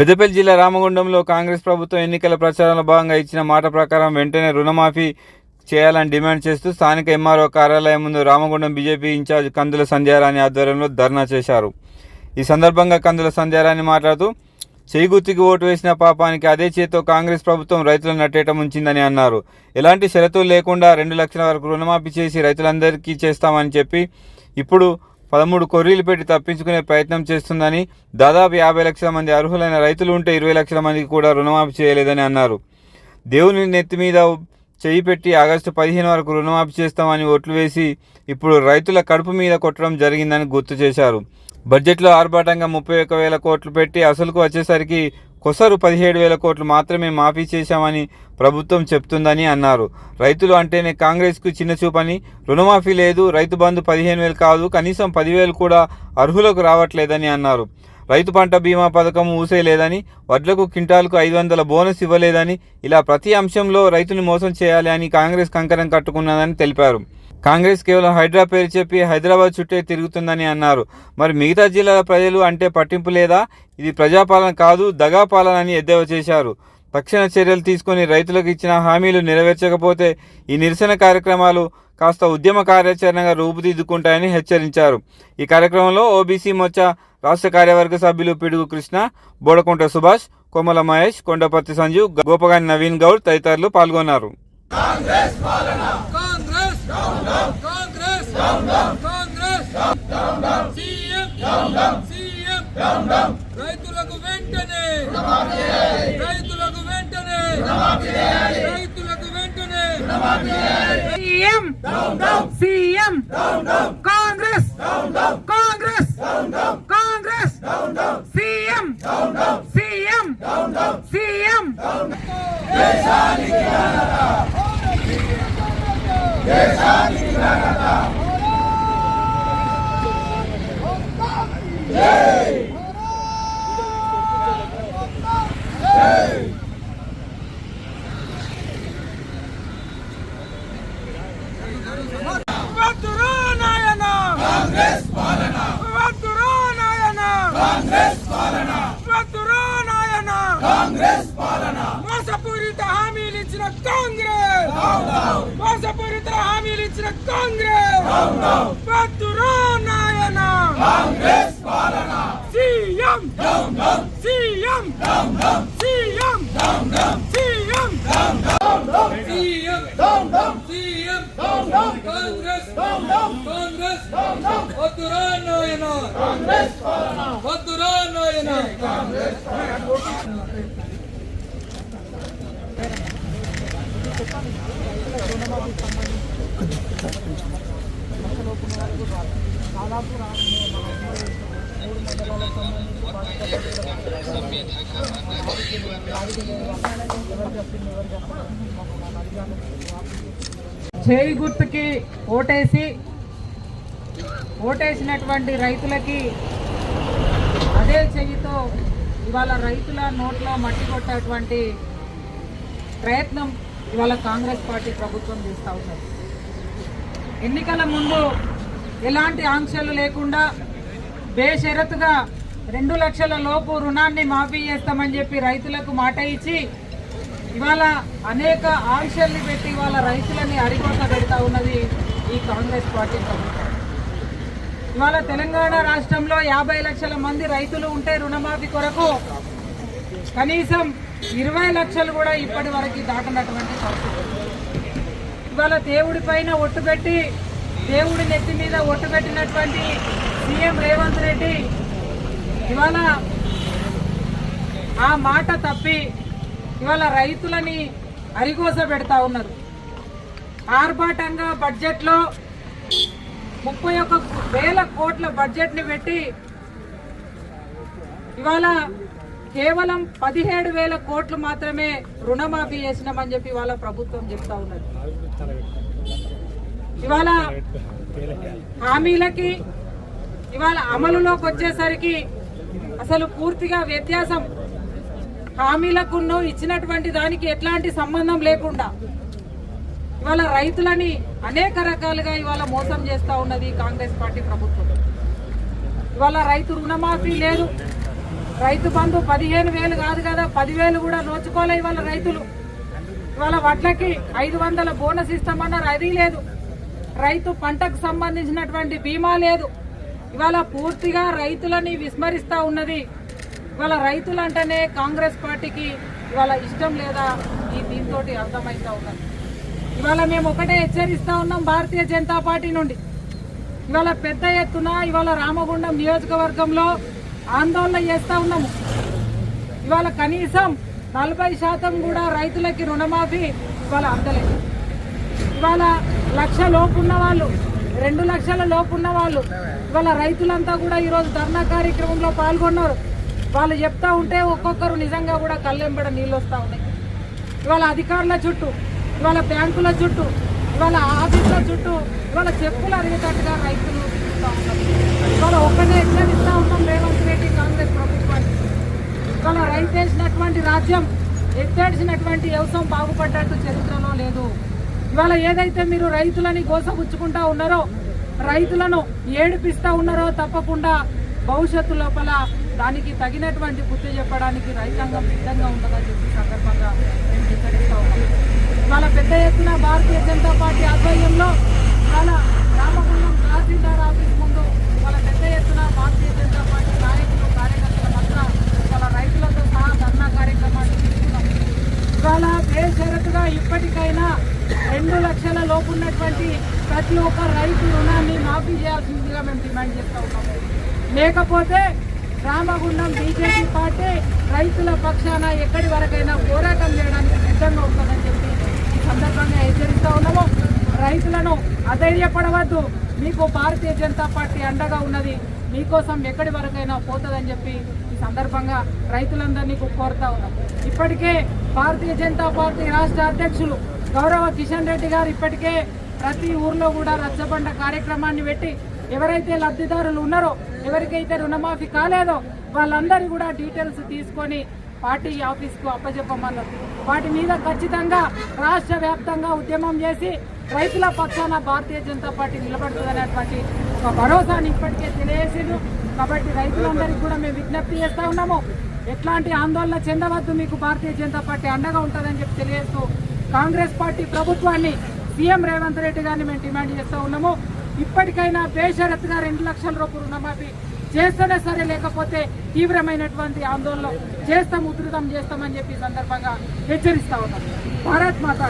పెద్దపల్లి జిల్లా రామగుండంలో కాంగ్రెస్ ప్రభుత్వం ఎన్నికల ప్రచారంలో భాగంగా ఇచ్చిన మాట ప్రకారం వెంటనే రుణమాఫీ చేయాలని డిమాండ్ చేస్తూ స్థానిక ఎంఆర్ఓ కార్యాలయం ముందు రామగుండం బీజేపీ ఇన్ఛార్జ్ కందుల సంధ్యారాణి ఆధ్వర్యంలో ధర్నా చేశారు. ఈ సందర్భంగా కందుల సంధ్యారాణి మాట్లాడుతూ చేయిగుర్తికి ఓటు వేసిన పాపానికి అదే చేత్తో కాంగ్రెస్ ప్రభుత్వం రైతులను నట్టేయటం ఉంచిందని అన్నారు. ఎలాంటి షరతులు లేకుండా రెండు లక్షల వరకు రుణమాఫీ చేసి రైతులందరికీ చేస్తామని చెప్పి ఇప్పుడు పదమూడు కొర్రీలు పెట్టి తప్పించుకునే ప్రయత్నం చేస్తుందని దాదాపు యాభై లక్షల మంది అర్హులైన రైతులు ఉంటే ఇరవై లక్షల మందికి కూడా రుణమాఫీ చేయలేదని అన్నారు. దేవుని నెత్తి మీద చేయి పెట్టి ఆగస్టు పదిహేను వరకు రుణమాఫీ చేస్తామని ఓట్లు వేసి ఇప్పుడు రైతుల కడుపు మీద కొట్టడం జరిగిందని గుర్తు చేశారు. బడ్జెట్లో ఆర్భాటంగా ముప్పై ఒక్క వేల కోట్లు పెట్టి అసలుకు వచ్చేసరికి కొసరు పదిహేడు వేల కోట్లు మాత్రమే మాఫీ చేశామని ప్రభుత్వం చెప్తుందని అన్నారు. రైతులు అంటేనే కాంగ్రెస్కు చిన్న చూపని రుణమాఫీ లేదు రైతు బంధు పదిహేను వేలు కాదు కనీసం పదివేలు కూడా అర్హులకు రావట్లేదని అన్నారు. రైతు పంట బీమా పథకం ఊసేయలేదని వడ్లకు క్వింటాల్కు ఐదు వందల బోనస్ ఇవ్వలేదని ఇలా ప్రతి అంశంలో రైతుని మోసం చేయాలి అని కాంగ్రెస్ కంకణం కట్టుకున్నదని తెలిపారు. కాంగ్రెస్ కేవలం హైడ్రా పేరు చెప్పి హైదరాబాద్ చుట్టే తిరుగుతుందని అన్నారు. మరి మిగతా జిల్లాల ప్రజలు అంటే పట్టింపు లేదా? ఇది ప్రజాపాలన కాదు దగా పాలన అని ఎద్దేవా చేశారు. తక్షణ చర్యలు తీసుకొని రైతులకు ఇచ్చిన హామీలు నెరవేర్చకపోతే ఈ నిరసన కార్యక్రమాలు కాస్త ఉద్యమ కార్యాచరణగా రూపుదిద్దుకుంటాయని హెచ్చరించారు. ఈ కార్యక్రమంలో ఓబీసీ మోర్చా రాష్ట్ర కార్యవర్గ సభ్యులు పిడుగు కృష్ణ బోడకుంట సుభాష్ కోమల మహేష్ కొండపర్తి సంజీవ్ గోపగాని నవీన్ గౌడ్ తదితరులు పాల్గొన్నారు. Congress Congress Congress CM CM రైతులకు వెంటనే రైతులకు వెంటనే రైతులకు వెంటనే CM CM Congress Congress Congress CM CM CM వద్దురా నాయన కాంగ్రెస్ పాలన వద్దురా నాయన కాంగ్రెస్ పాలన వద్దురా నాయన కాంగ్రెస్ పాలన మోసపూరిత హామీలు ఇచ్చిన కాంగ్రెస్! మోసపూరిత హామీలు ఇచ్చిన కాంగ్రెస్! వద్దురా నాయన! కాంగ్రెస్ పాలన! CM! CM! CM! CM! CM! CM! Congress! Congress! వద్దురా నాయన! చేయి గుర్తుకి ఓటేసి ఓటేసినటువంటి రైతులకి అదే చెయ్యితో ఇవాళ రైతుల నోట్లో మట్టి కొట్టేటువంటి ప్రయత్నం ఇవాళ కాంగ్రెస్ పార్టీ ప్రభుత్వం చేస్తూ ఉన్నారు. ఎన్నికల ముందు ఎలాంటి ఆంక్షలు లేకుండా బేషరతుగా రెండు లక్షల లోపు రుణాన్ని మాఫీ చేస్తామని చెప్పి రైతులకు మాట ఇచ్చి ఇవాళ అనేక ఆంక్షల్ని పెట్టి ఇవాళ రైతులని అరికోత పెడతా ఉన్నది ఈ కాంగ్రెస్ పార్టీ ప్రభుత్వం. ఇవాళ తెలంగాణ రాష్ట్రంలో యాభై లక్షల మంది రైతులు ఉంటే రుణమాఫీ కొరకు కనీసం ఇరవై లక్షలు కూడా ఇప్పటి వరకు దాటనటువంటి పరిస్థితి ఇవాళ దేవుడి పైన ఒట్టు పెట్టి దేవుడి నెత్తి మీద ఒట్టు పెట్టినటువంటి సీఎం రేవంత్ రెడ్డి ఇవాళ ఆ మాట తప్పి ఇవాళ రైతులని అరిగోస పెడతా ఉన్నారు. ఆర్భాటంగా బడ్జెట్లో ముప్పై ఒక్క వేల కోట్ల బడ్జెట్ని పెట్టి ఇవాళ కేవలం పదిహేడు వేల కోట్లు మాత్రమే రుణమాఫీ చేసినామని చెప్పి ఇవాళ ప్రభుత్వం చెప్తా ఉన్నది. ఇవాళ హామీలకి ఇవాళ అమలులోకి వచ్చేసరికి అసలు పూర్తిగా వ్యత్యాసం. హామీలకును ఇచ్చినటువంటి దానికి ఎట్లాంటి సంబంధం లేకుండా ఇవాళ రైతులని అనేక రకాలుగా ఇవాళ మోసం చేస్తా ఉన్నది కాంగ్రెస్ పార్టీ ప్రభుత్వం. ఇవాళ రైతు రుణమాఫీ లేదు. రైతు బంధు పదిహేను వేలు కాదు కదా పదివేలు కూడా నోచుకోలే ఇవాళ రైతులు. ఇవాళ వడ్లకి ఐదు వందల బోనస్ ఇస్తామన్నారు అది లేదు. రైతు పంటకు సంబంధించినటువంటి బీమా లేదు. ఇవాళ పూర్తిగా రైతులని విస్మరిస్తా ఉన్నది. ఇవాళ రైతులు అంటేనే కాంగ్రెస్ పార్టీకి ఇవాళ ఇష్టం లేదా ఈ దీంతో అర్థమవుతా ఉన్నది. ఇవాళ మేము ఒకటే హెచ్చరిస్తా ఉన్నాం భారతీయ జనతా పార్టీ నుండి. ఇవాళ పెద్ద ఎత్తున ఇవాళ రామగుండం నియోజకవర్గంలో ఆందోళన చేస్తా ఉన్నాము. ఇవాళ కనీసం నలభై శాతం కూడా రైతులకి రుణమాఫీ ఇవాళ అందలేదు. ఇవాళ లక్ష లోపున్న వాళ్ళు రెండు లక్షల లోపున్న వాళ్ళు ఇవాళ రైతులంతా కూడా ఈరోజు ధర్నా కార్యక్రమంలో పాల్గొన్నారు. వాళ్ళు చెప్తా ఉంటే ఒక్కొక్కరు నిజంగా కూడా కళ్ళెంబడ నీళ్ళు వస్తూ ఉన్నాయి. ఇవాళ అధికారుల చుట్టూ ఇవాళ బ్యాంకుల చుట్టూ ఇవాళ ఆఫీసుల చుట్టూ ఇవాళ చెప్పులు అరిగేటట్టుగా రైతులు తిరుగుతూ ఉన్నారు ఇవాళ ఒక్కటే ఇస్తా ఉన్నాం రేవంత్ రెడ్డి కాంగ్రెస్ ప్రభుత్వాన్ని ఇవాళ రైతు వేసినటువంటి రాజ్యం ఎత్తేడిసినటువంటి వ్యవసాయం బాగుపడ్డట్టు చరిత్రలో లేదు. ఇవాళ ఏదైతే మీరు రైతులని గోసపుచ్చుకుంటా ఉన్నారో రైతులను ఏడిపిస్తా ఉన్నారో తప్పకుండా భవిష్యత్తు లోపల దానికి తగినటువంటి బుద్ధి చెప్పడానికి రైతాంగం సిద్ధంగా ఉండదని చెప్పి సందర్భంగా మేము హెచ్చరిస్తా ఉన్నాం. ఇవాళ పెద్ద ఎత్తున భారతీయ జనతా పార్టీ ఆధ్వర్యంలో ఇవాళ రామగుండం తహసీల్దార్ ఆఫీస్ ముందు ఇవాళ పెద్ద ఎత్తున భారతీయ జనతా పార్టీ నాయకులు కార్యకర్తల మధ్య ఇవాళ రైతులతో సహా ధర్నా కార్యక్రమాన్ని తీసుకున్నాం ఇవాళ బేషరతుగా ఇప్పటికైనా రెండు లక్షల లోపు ఉన్నటువంటి ప్రతి ఒక్క రైతు రుణాన్ని మాఫీ చేయాల్సిందిగా మేము డిమాండ్ చేస్తూ ఉన్నాం లేకపోతే రామగుండం బీజేపీ పార్టీ రైతుల పక్షాన ఎక్కడి వరకైనా పోరాటం చేయడానికి సిద్ధంగా ఉంటుందని చెప్పి ఈ సందర్భంగా హెచ్చరిస్తూ ఉన్నాము. రైతులను అధైర్యపడవద్దు. మీకు భారతీయ జనతా పార్టీ అండగా ఉన్నది. మీకోసం ఎక్కడి వరకైనా పోతుందని చెప్పి ఈ సందర్భంగా రైతులందరినీ కోరుతా ఉన్నాం ఇప్పటికే భారతీయ జనతా పార్టీ రాష్ట్ర అధ్యక్షులు గౌరవ కిషన్ రెడ్డి గారు ఇప్పటికే ప్రతి ఊర్లో కూడా రచ్చబండ కార్యక్రమాన్ని పెట్టి ఎవరైతే లబ్ధిదారులు ఉన్నారో ఎవరికైతే రుణమాఫీ కాలేదో వాళ్ళందరి కూడా డీటెయిల్స్ తీసుకొని పార్టీ ఆఫీస్కు అప్పచెప్పమన్నారు వాటి మీద ఖచ్చితంగా రాష్ట్ర వ్యాప్తంగా ఉద్యమం చేసి రైతుల పక్షాన భారతీయ జనతా పార్టీ నిలబడుతుందనేటువంటి ఒక భరోసాని ఇప్పటికే తెలియజేసిండు కాబట్టి రైతులందరికీ కూడా మేము విజ్ఞప్తి చేస్తా ఉన్నాము. ఎట్లాంటి ఆందోళన చెందవద్దు మీకు భారతీయ జనతా పార్టీ అండగా ఉంటుందని చెప్పి తెలియజేస్తూ కాంగ్రెస్ పార్టీ ప్రభుత్వాన్ని సీఎం రేవంత్ రెడ్డి గారిని మేము డిమాండ్ చేస్తూ ఉన్నాము. ఇప్పటికైనా బేషరత్గా రెండు లక్షల రూపాయలు రుణమాఫీ చేస్తేనే సరే లేకపోతే తీవ్రమైనటువంటి ఆందోళన చేస్తాం ఉధృతం చేస్తామని చెప్పి సందర్భంగా హెచ్చరిస్తా ఉన్నాం. భారత్ మాతా